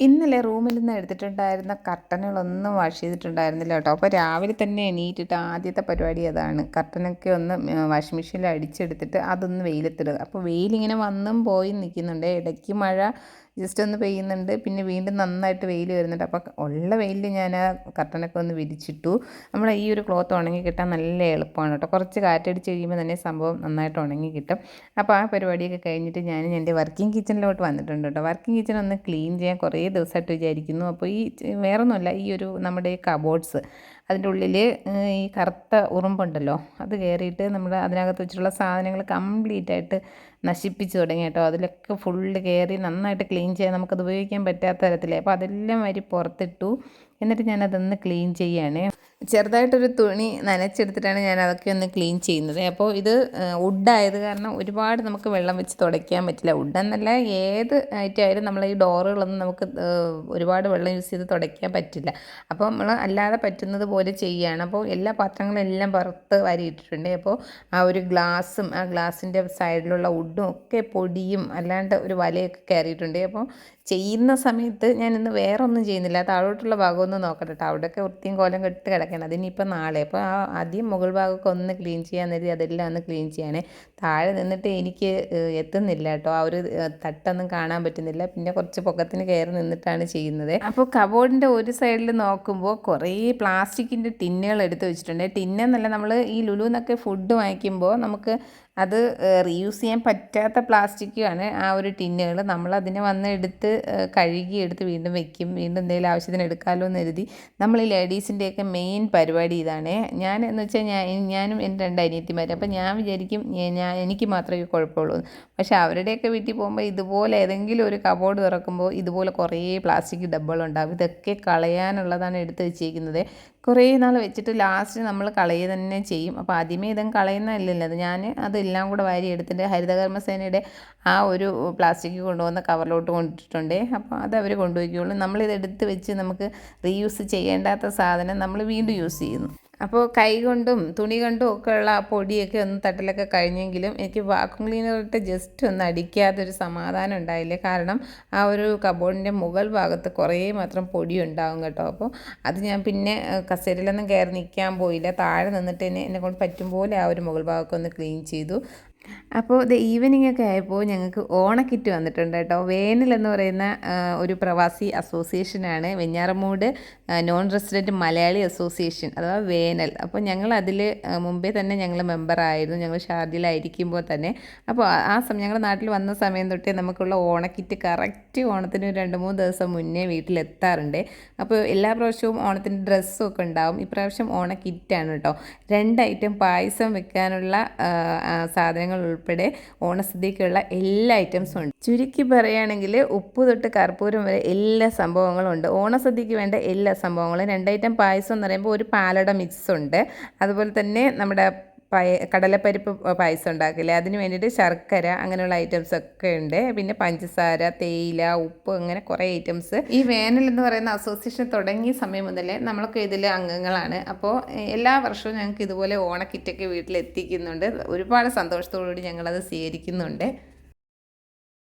ഇന്നലെ റൂമിൽ നിന്ന് എടുത്തിട്ടുണ്ടായിരുന്ന കർട്ടനുകളൊന്നും വാഷ് ചെയ്തിട്ടുണ്ടായിരുന്നില്ല കേട്ടോ. അപ്പോൾ രാവിലെ തന്നെ എണീറ്റിട്ട് ആദ്യത്തെ പരിപാടി അതാണ്. കർട്ടനൊക്കെ ഒന്ന് വാഷിംഗ് മെഷീനിൽ അടിച്ചെടുത്തിട്ട് അതൊന്ന് വെയിലത്തിടുക. അപ്പോൾ വെയിലിങ്ങനെ വന്നും പോയി നിൽക്കുന്നുണ്ട്. ഇടയ്ക്ക് മഴ ജസ്റ്റ് ഒന്ന് പെയ്യുന്നുണ്ട്. പിന്നെ വീണ്ടും നന്നായിട്ട് വെയിൽ വരുന്നുണ്ട്. അപ്പോൾ ഉള്ള വെയിലിൽ ഞാൻ ആ കർട്ടനൊക്കെ ഒന്ന് വിരിച്ചിട്ടു. നമ്മൾ ഈ ഒരു ക്ലോത്ത് ഉണങ്ങി കിട്ടാൻ നല്ല എളുപ്പമാണ് കേട്ടോ. കുറച്ച് കാറ്റടിച്ച് കഴിയുമ്പോൾ തന്നെ സംഭവം നന്നായിട്ട് ഉണങ്ങി കിട്ടും. അപ്പോൾ ആ പരിപാടിയൊക്കെ കഴിഞ്ഞിട്ട് ഞാൻ എന്റെ വർക്കിംഗ് കിച്ചണിലോട്ട് വന്നിട്ടുണ്ട് കേട്ടോ. വർക്കിംഗ് കിച്ചൺ ഒന്ന് ക്ലീൻ ചെയ്യാൻ കുറേ ദിവസമായിട്ട് വിചാരിക്കുന്നു. അപ്പോൾ ഈ വേറൊന്നുമല്ല ഈ ഒരു നമ്മുടെ കബോർഡ്സ് അതിന്റെ ഉള്ളിൽ ഈ കറുത്ത ഉറുമ്പുണ്ടല്ലോ അത് കയറിയിട്ട് നമ്മൾ അതിനകത്ത് വെച്ചിട്ടുള്ള സാധനങ്ങൾ കംപ്ലീറ്റ് ആയിട്ട് നശിപ്പിച്ച് തുടങ്ങി കേട്ടോ. അതിലൊക്കെ ഫുള്ള് കയറി നന്നായിട്ട് ക്ലീൻ ചെയ്യാൻ നമുക്കത് ഉപയോഗിക്കാൻ പറ്റാത്ത തരത്തിലേ. അപ്പോൾ അതെല്ലാം വരി പുറത്തിട്ടു. എന്നിട്ട് ഞാനതൊന്ന് ക്ലീൻ ചെയ്യുകയാണ് ചെറുതായിട്ടൊരു തുണി നനച്ചെടുത്തിട്ടാണ് ഞാൻ അതൊക്കെ ഒന്ന് ക്ലീൻ ചെയ്യുന്നത്. അപ്പോൾ ഇത് വുഡായത് കാരണം ഒരുപാട് നമുക്ക് വെള്ളം വെച്ച് തുടയ്ക്കാൻ പറ്റില്ല. വുഡെന്നല്ല ഏത് ഐറ്റമായാലും നമ്മൾ ഈ ഡോറുകളൊന്നും നമുക്ക് ഒരുപാട് വെള്ളം യൂസ് ചെയ്ത് തുടയ്ക്കാൻ പറ്റില്ല. അപ്പോൾ നമ്മൾ അല്ലാതെ പറ്റുന്നത് പോലെ ചെയ്യുകയാണ് അപ്പോൾ എല്ലാ പാത്രങ്ങളും എല്ലാം പുറത്ത് വരിയിട്ടിട്ടുണ്ട്. അപ്പോൾ ആ ഒരു ഗ്ലാസും ആ ഗ്ലാസിന്റെ സൈഡിലുള്ള വുഡും ഒക്കെ പൊടിയും അല്ലാണ്ട് ഒരു വലയൊക്കെ കയറിയിട്ടുണ്ട്. അപ്പോൾ ചെയ്യുന്ന സമയത്ത് ഞാൻ ഇന്ന് വേറെ ഒന്നും ചെയ്യുന്നില്ല. താഴോട്ടുള്ള ഭാഗമൊന്നും നോക്കട്ടെ കേട്ടോ അവിടെയൊക്കെ വൃത്തിയും കോലം കെട്ട് കിടക്കണം അതിനിപ്പോൾ നാളെ. അപ്പോൾ ആ ആദ്യം മുകൾ ഭാഗമൊക്കെ ഒന്ന് ക്ലീൻ ചെയ്യാൻ നേരി അതെല്ലാം ഒന്ന് ക്ലീൻ ചെയ്യാനേ. താഴെ നിന്നിട്ട് എനിക്ക് എത്തുന്നില്ല കേട്ടോ ആ ഒരു തട്ടൊന്നും കാണാൻ പറ്റുന്നില്ല. പിന്നെ കുറച്ച് പൊക്കത്തിന് കയറി നിന്നിട്ടാണ് ചെയ്യുന്നത്. അപ്പോൾ കബോർഡിന്റെ ഒരു സൈഡിൽ നോക്കുമ്പോൾ കുറേ പ്ലാസ്റ്റിക്കിന്റെ ടിന്നുകൾ എടുത്ത് വെച്ചിട്ടുണ്ട്. ടിന്നെന്നല്ല നമ്മൾ ഈ ലുലുന്നൊക്കെ ഫുഡ് വാങ്ങിക്കുമ്പോൾ നമുക്ക് അത് റീയൂസ് ചെയ്യാൻ പറ്റാത്ത പ്ലാസ്റ്റിക്കാണ് ആ ഒരു ടിന്നുകൾ. നമ്മൾ അതിനെ വന്ന് എടുത്ത് കഴുകി എടുത്ത് വീണ്ടും വെക്കും. വീണ്ടും എന്തെങ്കിലും ആവശ്യത്തിന് എടുക്കാമല്ലോ എന്ന് കരുതി നമ്മൾ ഈ ലേഡീസിന്റെയൊക്കെ മെയിൻ പരിപാടി ഇതാണ്. ഞാൻ എന്ന് വെച്ചാൽ ഞാൻ ഞാനും എന്റെ രണ്ട് അനിയത്തിമാരും. അപ്പോൾ ഞാൻ വിചാരിക്കും ഞാൻ എനിക്ക് മാത്രമേ കുഴപ്പമുള്ളൂ. പക്ഷേ അവരുടെയൊക്കെ വീട്ടിൽ പോകുമ്പോൾ ഇതുപോലെ ഏതെങ്കിലും ഒരു കബോർഡ് തുറക്കുമ്പോൾ ഇതുപോലെ കുറേ പ്ലാസ്റ്റിക് ഡബ്ബകളുണ്ടാവും ഇതൊക്കെ കളയാനുള്ളതാണ് എടുത്ത് വെച്ചേക്കുന്നത് കുറേ നാൾ വെച്ചിട്ട് ലാസ്റ്റ് നമ്മൾ കളയുക തന്നെ ചെയ്യും. അപ്പോൾ ആദ്യമേ ഇതും കളയുന്നതല്ലല്ലോ. അത് ഞാൻ അതെല്ലാം കൂടെ വാരി എടുത്തിട്ട് ഹരിതകർമ്മസേനയുടെ ആ ഒരു പ്ലാസ്റ്റിക് കൊണ്ടുവന്ന കവറിലോട്ട് കൊണ്ടിട്ടുണ്ട്. അപ്പോൾ അത് അവർ കൊണ്ടുപോയിക്കോളും. നമ്മളിത് എടുത്ത് വെച്ച് നമുക്ക് റീയൂസ് ചെയ്യേണ്ടാത്ത സാധനം നമ്മൾ വീണ്ടും യൂസ് ചെയ്യുന്നു. അപ്പോൾ കൈ കൊണ്ടും തുണി കൊണ്ടും ഒക്കെ ഉള്ള ആ പൊടിയൊക്കെ ഒന്ന് തട്ടലൊക്കെ കഴിഞ്ഞെങ്കിലും എനിക്ക് വാക്യൂം ക്ലീനറിട്ട് ജസ്റ്റ് ഒന്ന് അടിക്കാതെ ഒരു സമാധാനം ഉണ്ടായില്ല. കാരണം ആ ഒരു കബോർഡിന്റെ മുകൾ ഭാഗത്ത് കുറേ മാത്രം പൊടി ഉണ്ടാകും കേട്ടോ. അപ്പോൾ അത് ഞാൻ പിന്നെ കസേരയിലൊന്നും കയറി നിൽക്കാൻ പോയില്ല. താഴെ നിന്നിട്ട് തന്നെ എന്നെ കൊണ്ട് പറ്റും പോലെ ആ ഒരു മുകൾ ഭാഗമൊക്കെ ഒന്ന് ക്ലീൻ ചെയ്തു. അപ്പോൾ ഇത് ഈവനിങ് ഒക്കെ ആയപ്പോൾ ഞങ്ങൾക്ക് ഓണക്കിറ്റ് വന്നിട്ടുണ്ട് കേട്ടോ. വേനൽ എന്ന് പറയുന്ന ഒരു പ്രവാസി അസോസിയേഷനാണ് Venjaramoodu non resident Malayali association അഥവാ വേനൽ. അപ്പോൾ ഞങ്ങൾ അതിൽ മുമ്പേ തന്നെ ഞങ്ങൾ മെമ്പറായിരുന്നു ഞങ്ങൾ ഷാർജിലായിരിക്കുമ്പോൾ തന്നെ. അപ്പോൾ ആ സമയം ഞങ്ങളുടെ നാട്ടിൽ വന്ന സമയം തൊട്ടേ നമുക്കുള്ള ഓണക്കിറ്റ് കറക്റ്റ് ഓണത്തിന് രണ്ട് മൂന്ന് ദിവസം മുന്നേ വീട്ടിലെത്താറുണ്ട്. അപ്പോൾ എല്ലാ പ്രാവശ്യവും ഓണത്തിന്റെ ഡ്രസ്സും ഒക്കെ ഉണ്ടാവും. ഇപ്രാവശ്യം ഓണക്കിറ്റാണ് കേട്ടോ. രണ്ട് ഐറ്റം പായസം വെക്കാനുള്ള സാധനങ്ങൾ ഉൾപ്പെടെ ഓണസദ്യക്കുള്ള എല്ലാ ഐറ്റംസും ഉണ്ട്. ചുരുക്കി പറയുകയാണെങ്കിൽ ഉപ്പ് തൊട്ട് കർപ്പൂരം വരെ എല്ലാ സംഭവങ്ങളും ഉണ്ട്. ഓണസദ്യക്ക് വേണ്ട എല്ലാ സംഭവങ്ങളും. രണ്ടൈറ്റം പായസം എന്ന് പറയുമ്പോൾ ഒരു പാലട മിക്സ് ഉണ്ട്. അതുപോലെ തന്നെ നമ്മുടെ പയ കടലപ്പരിപ്പ് പായസം ഉണ്ടാക്കില്ലേ? അതിന് വേണ്ടിയിട്ട് ശർക്കര അങ്ങനെയുള്ള ഐറ്റംസ് ഒക്കെ ഉണ്ട്. പിന്നെ പഞ്ചസാര തേയില ഉപ്പ് അങ്ങനെ കുറേ ഐറ്റംസ് ഈ വേനൽ എന്ന് പറയുന്ന അസോസിയേഷൻ തുടങ്ങിയ സമയം മുതലേ നമ്മളൊക്കെ ഇതിൽ അംഗങ്ങളാണ്. അപ്പോൾ എല്ലാ വർഷവും ഞങ്ങൾക്ക് ഇതുപോലെ ഓണക്കിറ്റൊക്കെ വീട്ടിൽ എത്തിക്കുന്നുണ്ട് ഒരുപാട് സന്തോഷത്തോടുകൂടി ഞങ്ങളത് സ്വീകരിക്കുന്നുണ്ട്.